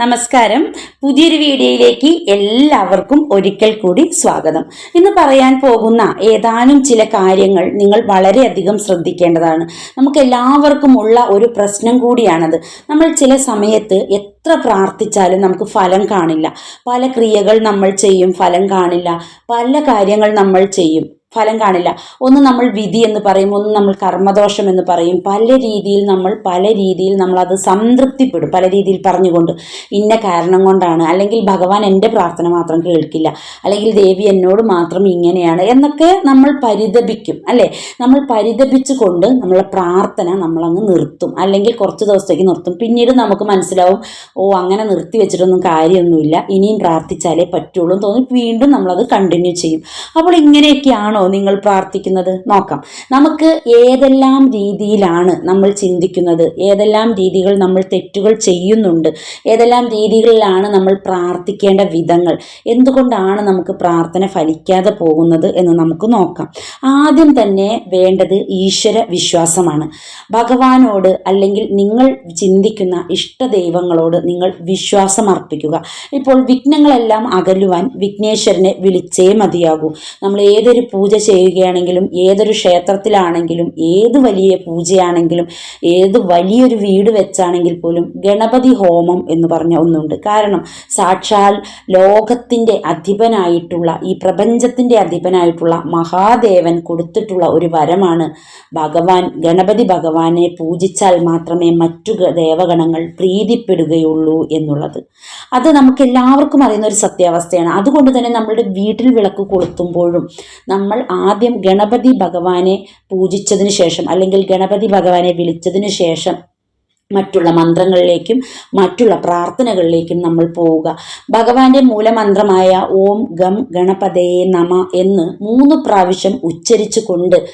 നമസ്കാരം. പുതിയൊരു വീഡിയോയിലേക്ക് എല്ലാവർക്കും ഒരിക്കൽ കൂടി സ്വാഗതം. ഇന്ന് പറയാൻ പോകുന്ന ഏതാനും ചില കാര്യങ്ങൾ നിങ്ങൾ വളരെയധികം ശ്രദ്ധിക്കേണ്ടതാണ്. നമുക്ക് എല്ലാവർക്കും ഉള്ള ഒരു പ്രശ്നം കൂടിയാണത്. നമ്മൾ ചില സമയത്ത് എത്ര പ്രാർത്ഥിച്ചാലും നമുക്ക് ഫലം കാണില്ല. പല ക്രിയകൾ നമ്മൾ ചെയ്യും ഫലം കാണില്ല. പല കാര്യങ്ങൾ നമ്മൾ ചെയ്യും. ഫലം കാണില്ല. ഒന്ന് നമ്മൾ വിധി എന്ന് പറയും ഒന്ന് നമ്മൾ കർമ്മദോഷം എന്ന് പറയും. പല രീതിയിൽ നമ്മൾ പല രീതിയിൽ നമ്മൾ അത് സംതൃപ്തിപ്പെടും പല രീതിയിൽ പറഞ്ഞുകൊണ്ട്. ഇന്ന കാരണം കൊണ്ടാണ്. അല്ലെങ്കിൽ ഭഗവാൻ എന്റെ പ്രാർത്ഥന മാത്രം കേൾക്കില്ല. അല്ലെങ്കിൽ ദേവി എന്നോട് മാത്രം ഇങ്ങനെയാണ് എന്നൊക്കെ നമ്മൾ പരിതപിക്കും അല്ലേ? നമ്മൾ പരിതപിച്ചുകൊണ്ട് നമ്മളെ പ്രാർത്ഥന നമ്മളങ്ങ് നിർത്തും. അല്ലെങ്കിൽ കുറച്ച് ദിവസത്തേക്ക് നിർത്തും. പിന്നീട് നമുക്ക് മനസ്സിലാവും ഓ അങ്ങനെ നിർത്തി വെച്ചിട്ടൊന്നും കാര്യമൊന്നുമില്ല. ഇനിയും പ്രാർത്ഥിച്ചാലേ പറ്റുള്ളൂ തോന്നി വീണ്ടും നമ്മളത് കണ്ടിന്യൂ ചെയ്യും. അപ്പോൾ ഇങ്ങനെയൊക്കെയാണോ നിങ്ങൾ പ്രാർത്ഥിക്കുന്നത്? നോക്കാം. നമുക്ക് ഏതെല്ലാം രീതിയിലാണ് നമ്മൾ ചിന്തിക്കുന്നത്? ഏതെല്ലാം രീതികൾ നമ്മൾ തെറ്റുകൾ ചെയ്യുന്നുണ്ട്? ഏതെല്ലാം രീതികളിലാണ് നമ്മൾ പ്രാർത്ഥിക്കേണ്ട വിധങ്ങൾ? എന്തുകൊണ്ടാണ് നമുക്ക് പ്രാർത്ഥന ഫലിക്കാതെ പോകുന്നത് എന്ന് നമുക്ക് നോക്കാം. ആദ്യം തന്നെ വേണ്ടത് ഈശ്വര വിശ്വാസമാണ്. ഭഗവാനോട് അല്ലെങ്കിൽ നിങ്ങൾ ചിന്തിക്കുന്ന ഇഷ്ടദൈവങ്ങളോട് നിങ്ങൾ വിശ്വാസം അർപ്പിക്കുക. ഇപ്പോൾ വിഘ്നങ്ങളെല്ലാം അകലുവാൻ വിഘ്നേശ്വരനെ വിളിച്ചേ മതിയാകൂ. നമ്മൾ ഏതൊരു പൂജ ചെയ്യുകയാണെങ്കിലും ഏതൊരു ക്ഷേത്രത്തിലാണെങ്കിലും ഏത് വലിയ പൂജയാണെങ്കിലും ഏത് വലിയൊരു വീട് വെച്ചാണെങ്കിൽ പോലും ഗണപതി ഹോമം എന്ന് പറഞ്ഞ ഒന്നുണ്ട്. കാരണം സാക്ഷാൽ ലോകത്തിന്റെ അധിപനായിട്ടുള്ള ഈ പ്രപഞ്ചത്തിന്റെ അധിപനായിട്ടുള്ള മഹാദേവൻ കൊടുത്തിട്ടുള്ള ഒരു വരമാണ് ഭഗവാൻ ഗണപതി ഭഗവാനെ പൂജിച്ചാൽ മാത്രമേ മറ്റു ദേവഗണങ്ങൾ പ്രീതിപ്പെടുകയുള്ളൂ എന്നുള്ളത്. അത് നമുക്ക് എല്ലാവർക്കും അറിയുന്ന ഒരു സത്യാവസ്ഥയാണ്. അതുകൊണ്ട് തന്നെ നമ്മളുടെ വീട്ടിൽ വിളക്ക് കൊളുത്തുമ്പോഴും നമ്മൾ ആദ്യം ഗണപതി ഭഗവാനെ പൂജിച്ചതിന് ശേഷം അല്ലെങ്കിൽ ഗണപതി ഭഗവാനെ വിളിച്ചതിന് ശേഷം മറ്റുള്ള മന്ത്രങ്ങളിലേക്കും മറ്റുള്ള പ്രാർത്ഥനകളിലേക്കും നമ്മൾ പോവുക. ഭഗവാന്റെ മൂലമന്ത്രമായ ഓം ഗം ഗണപതേ നമ എന്ന് മൂന്ന് പ്രാവശ്യം ഉച്ചരിച്ചു കൊണ്ട് ക-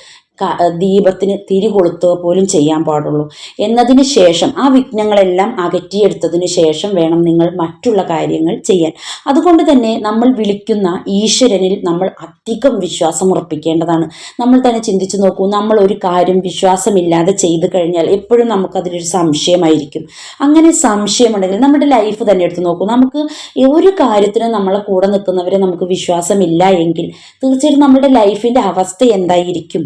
ദീപത്തിന് തിരി കൊളുത്തുക പോലും ചെയ്യാൻ പാടുള്ളൂ. എന്നതിന് ശേഷം ആ വിഘ്നങ്ങളെല്ലാം അകറ്റിയെടുത്തതിന് ശേഷം വേണം നിങ്ങൾ മറ്റുള്ള കാര്യങ്ങൾ ചെയ്യാൻ. അതുകൊണ്ട് തന്നെ നമ്മൾ വിളിക്കുന്ന ഈശ്വരനിൽ നമ്മൾ അധികം വിശ്വാസം ഉറപ്പിക്കേണ്ടതാണ്. നമ്മൾ തന്നെ ചിന്തിച്ചു നോക്കൂ നമ്മൾ ഒരു കാര്യം വിശ്വാസമില്ലാതെ ചെയ്തു കഴിഞ്ഞാൽ എപ്പോഴും നമുക്കതിലൊരു സംശയമായിരിക്കും. അങ്ങനെ സംശയമുണ്ടെങ്കിൽ നമ്മുടെ ലൈഫ് തന്നെ എടുത്ത് നോക്കൂ. നമുക്ക് ഒരു കാര്യത്തിനും നമ്മളെ കൂടെ നിൽക്കുന്നവരെ നമുക്ക് വിശ്വാസമില്ല എങ്കിൽ തീർച്ചയായിട്ടും നമ്മുടെ ലൈഫിന്റെ അവസ്ഥ എന്തായിരിക്കും?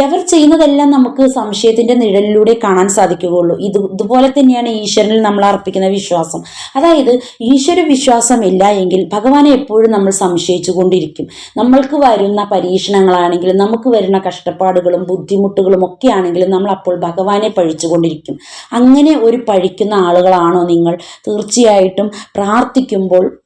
അവർ ചെയ്യുന്നതെല്ലാം നമുക്ക് സംശയത്തിന്റെ നിഴലിലൂടെ കാണാൻ സാധിക്കുകയുള്ളൂ. ഇത് ഇതുപോലെ തന്നെയാണ് ഈശ്വരനിൽ നമ്മൾ അർപ്പിക്കുന്ന വിശ്വാസം. അതായത് ഈശ്വര വിശ്വാസം ഇല്ല എങ്കിൽ ഭഗവാനെ എപ്പോഴും നമ്മൾ സംശയിച്ചു കൊണ്ടിരിക്കും. നമ്മൾക്ക് വരുന്ന പരീക്ഷണങ്ങളാണെങ്കിലും നമുക്ക് വരുന്ന കഷ്ടപ്പാടുകളും ബുദ്ധിമുട്ടുകളും ഒക്കെ ആണെങ്കിലും നമ്മൾ അപ്പോൾ ഭഗവാനെ പഴിച്ചുകൊണ്ടിരിക്കും അങ്ങനെ ഒരു പഴിക്കുന്ന ആളുകളാണോ നിങ്ങൾ? തീർച്ചയായിട്ടും പ്രാർത്ഥിക്കുമ്പോൾ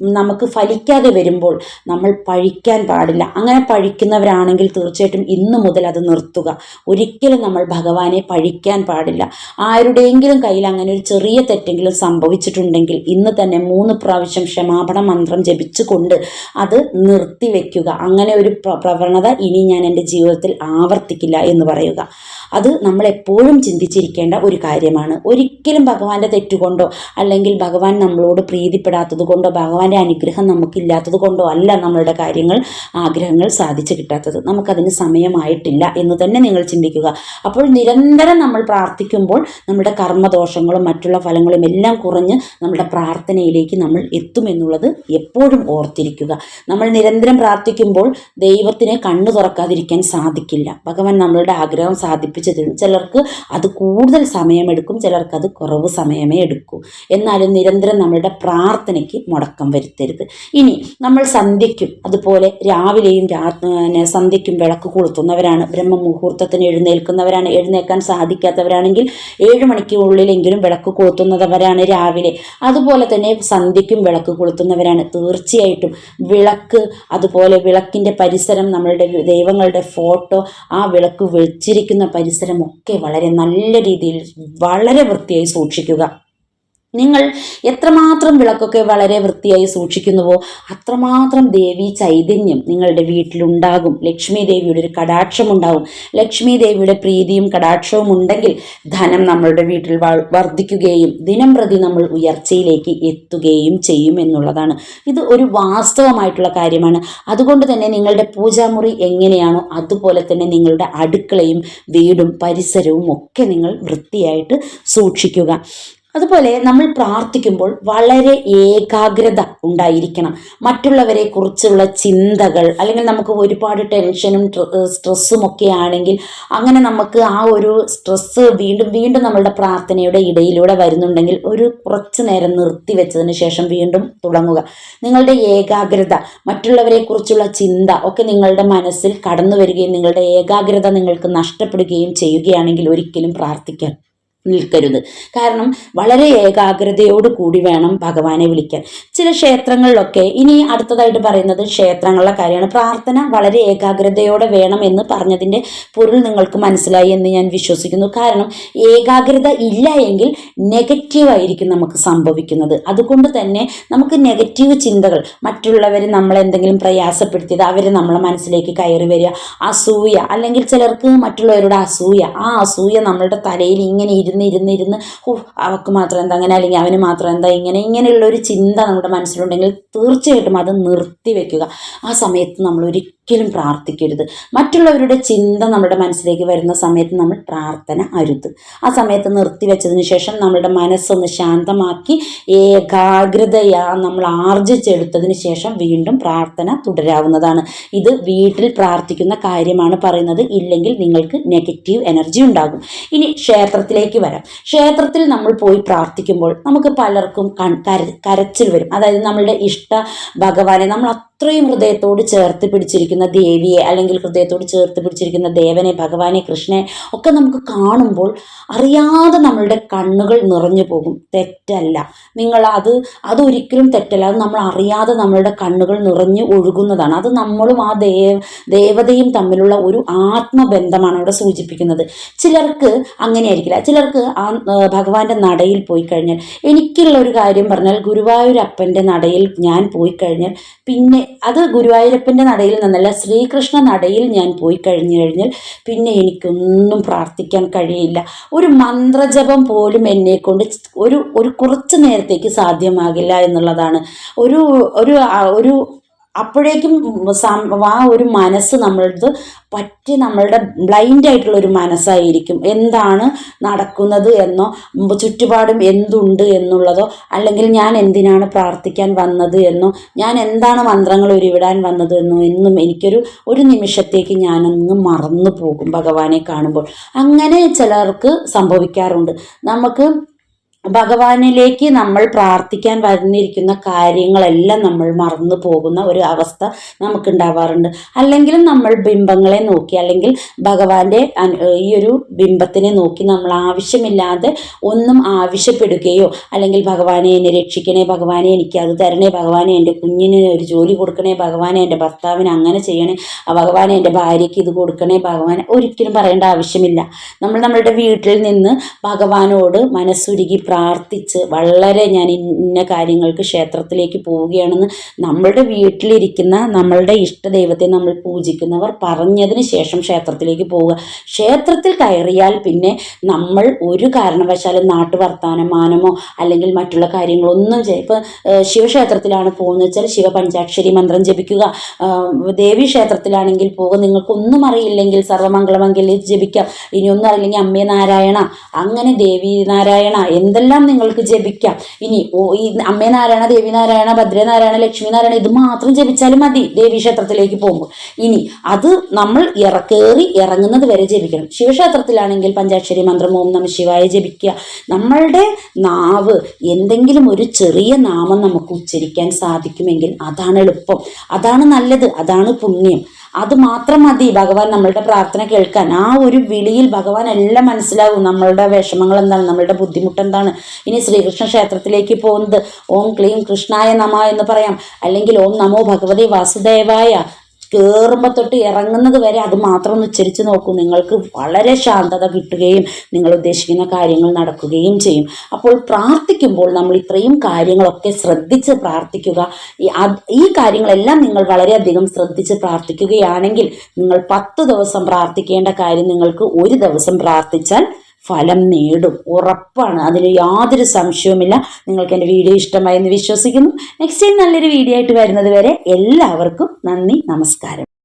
നമുക്ക് ഫലിക്കാതെ വരുമ്പോൾ നമ്മൾ പഴിക്കാൻ പാടില്ല. അങ്ങനെ പഴിക്കുന്നവരാണെങ്കിൽ തീർച്ചയായിട്ടും ഇന്നു മുതൽ അത് നിർത്തുക. ഒരിക്കലും നമ്മൾ ഭഗവാനെ പഴിക്കാൻ പാടില്ല. ആരുടെയെങ്കിലും കയ്യിൽ അങ്ങനെ ഒരു ചെറിയ തെറ്റെങ്കിലും സംഭവിച്ചിട്ടുണ്ടെങ്കിൽ ഇന്ന് തന്നെ മൂന്ന് പ്രാവശ്യം ക്ഷമാപണ മന്ത്രം ജപിച്ചുകൊണ്ട് അത് നിർത്തിവെക്കുക അങ്ങനെ ഒരു പ്രവണത ഇനി ഞാൻ എന്റെ ജീവിതത്തിൽ ആവർത്തിക്കില്ല എന്ന് പറയുക. അത് നമ്മൾ എപ്പോഴും ചിന്തിച്ചിരിക്കേണ്ട ഒരു കാര്യമാണ്. ഒരിക്കലും ഭഗവാന്റെ തെറ്റുകൊണ്ടോ അല്ലെങ്കിൽ ഭഗവാൻ നമ്മളോട് പ്രീതിപ്പെടാത്തത് കൊണ്ടോ ഭഗവാന്റെ അനുഗ്രഹം നമുക്കില്ലാത്തത് കൊണ്ടോ അല്ല നമ്മളുടെ കാര്യങ്ങൾ ആഗ്രഹങ്ങൾ സാധിച്ചു കിട്ടാത്തത്. നമുക്കതിന് സമയമായിട്ടില്ല എന്ന് തന്നെ നിങ്ങൾ ചിന്തിക്കുക. അപ്പോൾ നിരന്തരം നമ്മൾ പ്രാർത്ഥിക്കുമ്പോൾ നമ്മുടെ കർമ്മദോഷങ്ങളും മറ്റുള്ള ഫലങ്ങളും എല്ലാം കുറഞ്ഞ് നമ്മുടെ പ്രാർത്ഥനയിലേക്ക് നമ്മൾ എത്തുമെന്നുള്ളത് എപ്പോഴും ഓർത്തിരിക്കുക. നമ്മൾ നിരന്തരം പ്രാർത്ഥിക്കുമ്പോൾ ദൈവത്തിനെ കണ്ണു തുറക്കാതിരിക്കാൻ സാധിക്കില്ല. ഭഗവാൻ നമ്മളുടെ ആഗ്രഹം സാധിപ്പിച്ചു തരും ചിലർക്ക് അത് കൂടുതൽ സമയമെടുക്കും ചിലർക്ക് അത് കുറവ് സമയമേ എടുക്കൂ. എന്നാലും നിരന്തരം നമ്മളുടെ പ്രാർത്ഥനയ്ക്ക് മുടക്കം വരുത്തരുത്. ഇനി നമ്മൾ സന്ധ്യയ്ക്കും അതുപോലെ രാവിലെയും സന്ധ്യയ്ക്കും വിളക്ക് കൊളുത്തുന്നവരാണ് ബ്രഹ്മമുഹൂർത്തത്തിന് എഴുന്നേൽക്കുന്നവരാണ് എഴുന്നേൽക്കാൻ സാധിക്കാത്തവരാണെങ്കിൽ ഏഴ് മണിക്കുള്ളിലെങ്കിലും വിളക്ക് കൊളുത്തുന്നവരാണ് രാവിലെ. അതുപോലെ തന്നെ സന്ധ്യയ്ക്കും വിളക്ക് കൊളുത്തുന്നവരാണ് തീർച്ചയായിട്ടും. വിളക്ക് അതുപോലെ വിളക്കിന്റെ പരിസരം നമ്മളുടെ ദൈവങ്ങളുടെ ഫോട്ടോ ആ വിളക്ക് വെച്ചിരിക്കുന്ന പരിസരമൊക്കെ വളരെ നല്ല രീതിയിൽ വളരെ വൃത്തിയായി സൂക്ഷിക്കുക. നിങ്ങൾ എത്രമാത്രം വിളക്കൊക്കെ വളരെ വൃത്തിയായി സൂക്ഷിക്കുന്നുവോ അത്രമാത്രം ദേവി ചൈതന്യം നിങ്ങളുടെ വീട്ടിലുണ്ടാകും. ലക്ഷ്മി ദേവിയുടെ ഒരു കടാക്ഷം ഉണ്ടാകും ലക്ഷ്മി ദേവിയുടെ പ്രീതിയും കടാക്ഷവും ഉണ്ടെങ്കിൽ ധനം നമ്മളുടെ വീട്ടിൽ വർദ്ധിക്കുകയും ദിനം പ്രതി നമ്മൾ ഉയർച്ചയിലേക്ക് എത്തുകയും ചെയ്യും എന്നുള്ളതാണ്. ഇത് ഒരു വാസ്തവമായിട്ടുള്ള കാര്യമാണ്. അതുകൊണ്ട് തന്നെ നിങ്ങളുടെ പൂജാമുറി എങ്ങനെയാണോ അതുപോലെ തന്നെ നിങ്ങളുടെ അടുക്കളയും വീടും പരിസരവും ഒക്കെ നിങ്ങൾ വൃത്തിയായിട്ട് സൂക്ഷിക്കുക. അതുപോലെ നമ്മൾ പ്രാർത്ഥിക്കുമ്പോൾ വളരെ ഏകാഗ്രത ഉണ്ടായിരിക്കണം. മറ്റുള്ളവരെ കുറിച്ചുള്ള ചിന്തകൾ അല്ലെങ്കിൽ നമുക്ക് ഒരുപാട് ടെൻഷനും സ്ട്രെസ്സും ഒക്കെ ആണെങ്കിൽ അങ്ങനെ നമുക്ക് ആ ഒരു സ്ട്രെസ്സ് വീണ്ടും വീണ്ടും നമ്മളുടെ പ്രാർത്ഥനയുടെ ഇടയിലൂടെ വരുന്നുണ്ടെങ്കിൽ ഒരു കുറച്ച് നേരം നിർത്തി വെച്ചതിന് ശേഷം വീണ്ടും തുടങ്ങുക. നിങ്ങളുടെ ഏകാഗ്രത മറ്റുള്ളവരെ കുറിച്ചുള്ള ചിന്ത ഒക്കെ നിങ്ങളുടെ മനസ്സിൽ കടന്നു വരികയും നിങ്ങളുടെ ഏകാഗ്രത നിങ്ങൾക്ക് നഷ്ടപ്പെടുകയും ചെയ്യുകയാണെങ്കിൽ ഒരിക്കലും പ്രാർത്ഥിക്കാൻ നിൽക്കരുത്. കാരണം വളരെ ഏകാഗ്രതയോട് കൂടി വേണം ഭഗവാനെ വിളിക്കാൻ. ചില ക്ഷേത്രങ്ങളിലൊക്കെ ഇനി അടുത്തതായിട്ട് പറയുന്നത് ക്ഷേത്രങ്ങളുടെ കാര്യമാണ്. പ്രാർത്ഥന വളരെ ഏകാഗ്രതയോടെ വേണം എന്ന് പറഞ്ഞതിന്റെ പൊരുൾ നിങ്ങൾക്ക് മനസ്സിലായി എന്ന് ഞാൻ വിശ്വസിക്കുന്നു. കാരണം ഏകാഗ്രത ഇല്ല എങ്കിൽ നെഗറ്റീവായിരിക്കും നമുക്ക് സംഭവിക്കുന്നത്. അതുകൊണ്ട് തന്നെ നമുക്ക് നെഗറ്റീവ് ചിന്തകൾ മറ്റുള്ളവർ നമ്മളെന്തെങ്കിലും പ്രയാസപ്പെടുത്തിയത് അവർ നമ്മളെ മനസ്സിലേക്ക് കയറി വരിക അസൂയ അല്ലെങ്കിൽ ചിലർക്ക് മറ്റുള്ളവരുടെ അസൂയ ആ അസൂയ നമ്മളുടെ തലയിൽ ഇങ്ങനെ ഇരുന്ന് ഇരുന്ന് ഇരുന്ന് ഇരുന്ന് ഓ അവൾക്ക് മാത്രം എന്താ അങ്ങനെ അല്ലെങ്കിൽ അവന് മാത്രം എന്താ ഇങ്ങനെ ഇങ്ങനെയുള്ള ഒരു ചിന്ത നമ്മുടെ മനസ്സിലുണ്ടെങ്കിൽ തീർച്ചയായിട്ടും അത് നിർത്തി വെക്കുക ആ സമയത്ത് നമ്മൾ ഒരിക്കലും പ്രാർത്ഥിക്കരുത്. മറ്റുള്ളവരുടെ ചിന്ത നമ്മുടെ മനസ്സിലേക്ക് വരുന്ന സമയത്ത് നമ്മൾ പ്രാർത്ഥന അരുത്. ആ സമയത്ത് നിർത്തിവെച്ചതിന് ശേഷം നമ്മളുടെ മനസ്സൊന്ന് ശാന്തമാക്കി ഏകാഗ്രതയാ നമ്മൾ ആർജിച്ചെടുത്തതിന് ശേഷം വീണ്ടും പ്രാർത്ഥന തുടരാവുന്നതാണ്. ഇത് വീട്ടിൽ പ്രാർത്ഥിക്കുന്ന കാര്യമാണ് പറയുന്നത്. ഇല്ലെങ്കിൽ നിങ്ങൾക്ക് നെഗറ്റീവ് എനർജി ഉണ്ടാകും. ഇനി ക്ഷേത്രത്തിലേക്ക് വരാം. ക്ഷേത്രത്തിൽ നമ്മൾ പോയി പ്രാർത്ഥിക്കുമ്പോൾ നമുക്ക് പലർക്കും കരച്ചിൽ വരും. അതായത് നമ്മളുടെ ഇഷ്ട ഭഗവാനെ നമ്മൾ അത്രയും ഹൃദയത്തോട് ചേർത്ത് പിടിച്ചിരിക്കുന്ന ദേവിയെ അല്ലെങ്കിൽ ഹൃദയത്തോട് ചേർത്ത് പിടിച്ചിരിക്കുന്ന ദേവനെ ഭഗവാനെ കൃഷ്ണനെ ഒക്കെ നമുക്ക് കാണുമ്പോൾ അറിയാതെ നമ്മളുടെ കണ്ണുകൾ നിറഞ്ഞു പോകും. തെറ്റല്ല. നിങ്ങൾ അത് അതൊരിക്കലും തെറ്റല്ല. അത് നമ്മൾ അറിയാതെ നമ്മളുടെ കണ്ണുകൾ നിറഞ്ഞു ഒഴുകുന്നതാണ്. അത് നമ്മളും ആ ദേവ ദേവതയും തമ്മിലുള്ള ഒരു ആത്മബന്ധമാണ് അവിടെ സൂചിപ്പിക്കുന്നത്. ചിലർക്ക് അങ്ങനെയായിരിക്കില്ല. ചിലർക്ക് ആ ഭഗവാന്റെ നടയിൽ പോയി കഴിഞ്ഞാൽ എനിക്കുള്ള ഒരു കാര്യം പറഞ്ഞാൽ ഗുരുവായൂരപ്പന്റെ നടയിൽ ഞാൻ പോയി കഴിഞ്ഞാൽ പിന്നെ അത് ഗുരുവായൂരപ്പന്റെ നടയിൽ നിന്നല്ല ശ്രീകൃഷ്ണ നടയിൽ ഞാൻ പോയി കഴിഞ്ഞു കഴിഞ്ഞാൽ പിന്നെ എനിക്കൊന്നും പ്രാർത്ഥിക്കാൻ കഴിയില്ല. ഒരു മന്ത്രജപം പോലും എന്നെ കൊണ്ട് ഒരു ഒരു കുറച്ച് നേരത്തേക്ക് സാധ്യമാകില്ല എന്നുള്ളതാണ്. ഒരു ഒരു ഒരു അപ്പോഴേക്കും ആ ഒരു മനസ്സ് നമ്മളത് പറ്റി നമ്മളുടെ ബ്ലൈൻഡ് ആയിട്ടുള്ള ഒരു മനസ്സായിരിക്കും. എന്താണ് നടക്കുന്നത് എന്നോ ചുറ്റുപാടും എന്തുണ്ട് എന്നുള്ളതോ അല്ലെങ്കിൽ ഞാൻ എന്തിനാണ് പ്രാർത്ഥിക്കാൻ വന്നത് എന്നോ ഞാൻ എന്താണ് മന്ത്രങ്ങൾ ഉരുവിടാൻ വന്നത് എന്നോ എന്നും എനിക്കൊരു ഒരു നിമിഷത്തേക്ക് ഞാനൊന്ന് മറന്നു പോകും ഭഗവാനെ കാണുമ്പോൾ. അങ്ങനെ ചിലർക്ക് സംഭവിക്കാറുണ്ട്. നമുക്ക് ഭഗവാനിലേക്ക് നമ്മൾ പ്രാർത്ഥിക്കാൻ വന്നിരിക്കുന്ന കാര്യങ്ങളെല്ലാം നമ്മൾ മറന്നു പോകുന്ന ഒരു അവസ്ഥ നമുക്കുണ്ടാവാറുണ്ട്. അല്ലെങ്കിലും നമ്മൾ ബിംബങ്ങളെ നോക്കി അല്ലെങ്കിൽ ഭഗവാന്റെ ഈ ഒരു ബിംബത്തിനെ നോക്കി നമ്മൾ ആവശ്യമില്ലാതെ ഒന്നും ആവശ്യപ്പെടുകയോ അല്ലെങ്കിൽ ഭഗവാനെ എന്നെ രക്ഷിക്കണേ ഭഗവാനെ എനിക്ക് അത് തരണേ ഭഗവാനെ എന്റെ കുഞ്ഞിന് ഒരു ജോലി കൊടുക്കണേ ഭഗവാനെ എന്റെ ഭർത്താവിന് അങ്ങനെ ചെയ്യണേ ഭഗവാനെ എന്റെ ഭാര്യയ്ക്ക് ഇത് കൊടുക്കണേ ഭഗവാനെ ഒരിക്കലും പറയേണ്ട ആവശ്യമില്ല. നമ്മൾ നമ്മളുടെ വീട്ടിൽ നിന്ന് ഭഗവാനോട് മനസ്സുരുകി പ്രാർത്ഥിച്ച് വളരെ ഞാൻ ഇന്ന കാര്യങ്ങൾക്ക് ക്ഷേത്രത്തിലേക്ക് പോവുകയാണെന്ന് നമ്മളുടെ വീട്ടിലിരിക്കുന്ന നമ്മളുടെ ഇഷ്ടദൈവത്തെ നമ്മൾ പൂജിക്കുന്നവർ പറഞ്ഞതിന് ശേഷം ക്ഷേത്രത്തിലേക്ക് പോവുക. ക്ഷേത്രത്തിൽ കയറിയാൽ പിന്നെ നമ്മൾ ഒരു കാരണവശാലും നാട്ടു വർത്തമാനമാനമോ അല്ലെങ്കിൽ മറ്റുള്ള കാര്യങ്ങളൊന്നും ചെയ്യും ഇപ്പോൾ ശിവക്ഷേത്രത്തിലാണ് പോകുന്നത് വെച്ചാൽ ശിവ പഞ്ചാക്ഷരി മന്ത്രം ജപിക്കുക. ദേവി ക്ഷേത്രത്തിലാണെങ്കിൽ പോകുക. നിങ്ങൾക്കൊന്നും അറിയില്ലെങ്കിൽ സർവമംഗളമംഗലി ജപിക്കാം. ഇനിയൊന്നും അറിയില്ലെങ്കിൽ അമ്മേ നാരായണ. അങ്ങനെ ദേവി നാരായണ. എന്തെല്ലാം എല്ലാം നിങ്ങൾക്ക് ജപിക്കാം. ഇനി ഈ അമ്മേ നാരായണ ദേവി നാരായണ ഭദ്രനാരായണ ലക്ഷ്മി നാരായണ ഇത് മാത്രം ജപിച്ചാലും മതി ദേവി ക്ഷേത്രത്തിലേക്ക് പോകുമ്പോൾ. ഇനി അത് നമ്മൾ ഇറക്കേറി ഇറങ്ങുന്നത് വരെ ജപിക്കണം. ശിവക്ഷേത്രത്തിലാണെങ്കിൽ പഞ്ചാക്ഷരി മന്ത്രം ഓം നമ ശിവായ ജപിക്കുക. നമ്മളുടെ നാവ് എന്തെങ്കിലും ഒരു ചെറിയ നാമം നമുക്ക് ഉച്ചരിക്കാൻ സാധിക്കുമെങ്കിൽ അതാണ് എളുപ്പം. അതാണ് നല്ലത് അതാണ് പുണ്യം. അത് മാത്രം മതി. ഭഗവാൻ നമ്മളുടെ പ്രാർത്ഥന കേൾക്കാൻ. ആ ഒരു വിളിയിൽ ഭഗവാൻ എല്ലാം മനസ്സിലാവും നമ്മളുടെ വിഷമങ്ങൾ എന്താണ് നമ്മളുടെ ബുദ്ധിമുട്ട് എന്താണ്. ഇനി ശ്രീകൃഷ്ണ ക്ഷേത്രത്തിലേക്ക് പോകുന്നത്. ഓം ക്ലീം കൃഷ്ണായ നമ എന്ന് പറയാം. അല്ലെങ്കിൽ ഓം നമോ ഭഗവതി വാസുദേവായ കയറുമ്പോൾ തൊട്ട് ഇറങ്ങുന്നത് വരെ അത് മാത്രം ഒന്ന് ഉച്ചരിച്ച് നോക്കൂ. നിങ്ങൾക്ക് വളരെ ശാന്തത കിട്ടുകയും നിങ്ങൾ ഉദ്ദേശിക്കുന്ന കാര്യങ്ങൾ നടക്കുകയും ചെയ്യും. അപ്പോൾ പ്രാർത്ഥിക്കുമ്പോൾ നമ്മൾ ഇത്രയും കാര്യങ്ങളൊക്കെ ശ്രദ്ധിച്ച് പ്രാർത്ഥിക്കുക. ഈ കാര്യങ്ങളെല്ലാം നിങ്ങൾ വളരെയധികം ശ്രദ്ധിച്ച് പ്രാർത്ഥിക്കുകയാണെങ്കിൽ നിങ്ങൾ പത്ത് ദിവസം പ്രാർത്ഥിക്കേണ്ട കാര്യം നിങ്ങൾക്ക് ഒരു ദിവസം പ്രാർത്ഥിച്ചാൽ ഫലം നേടും. ഉറപ്പാണ്. അതിൽ യാതൊരു സംശയവുമില്ല. നിങ്ങൾക്ക് എന്റെ വീഡിയോ ഇഷ്ടമായി എന്ന് വിശ്വസിക്കുന്നു. നെക്സ്റ്റ് ടൈം നല്ലൊരു വീഡിയോ ആയിട്ട് വരുന്നത് വരെ എല്ലാവർക്കും നന്ദി നമസ്കാരം.